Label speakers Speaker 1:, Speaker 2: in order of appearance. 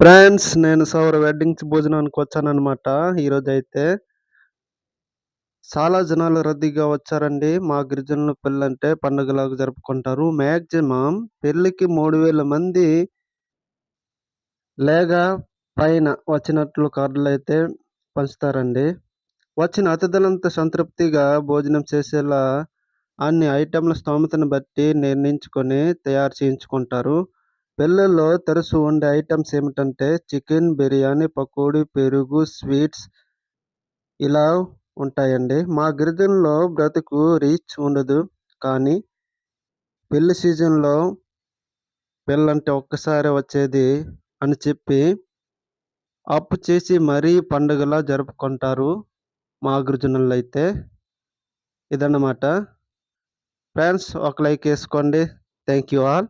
Speaker 1: Friends నేను సౌర weddings భోజనానికి వచ్చానన్నమాట. ఈరోజు అయితే చాలా జనాలు రద్దీగా వచ్చారండి. మా గిరిజనుల పెళ్ళంటే పండుగలాగా జరుపుకుంటారు. మ్యాక్సిమం పెళ్ళికి మూడు వేల మంది లేక పైన వచ్చినట్లు కార్డులు అయితే పంచుతారండి. వచ్చిన అతిథులంతా సంతృప్తిగా భోజనం చేసేలా అన్ని ఐటెంల స్తోమతను బట్టి నిర్ణయించుకొని తయారు చేయించుకుంటారు. పెళ్ళిళ్ళలో తరచు ఉండే ఐటమ్స్ ఏమిటంటే చికెన్ బిర్యానీ పకోడీ పెరుగు స్వీట్స్ ఇలా ఉంటాయండి. మా గిరిజనులో బ్రతుకు రీచ్ ఉండదు. కానీ పెళ్ళి సీజన్లో పెళ్ళంటే ఒక్కసారి వచ్చేది అని చెప్పి అప్పు చేసి మరీ పండుగలా జరుపుకుంటారు మా గిరిజనులు అయితే. ఇదన్నమాట. ఫ్రెండ్స్ ఒక లైక్ వేసుకోండి. Thank you all.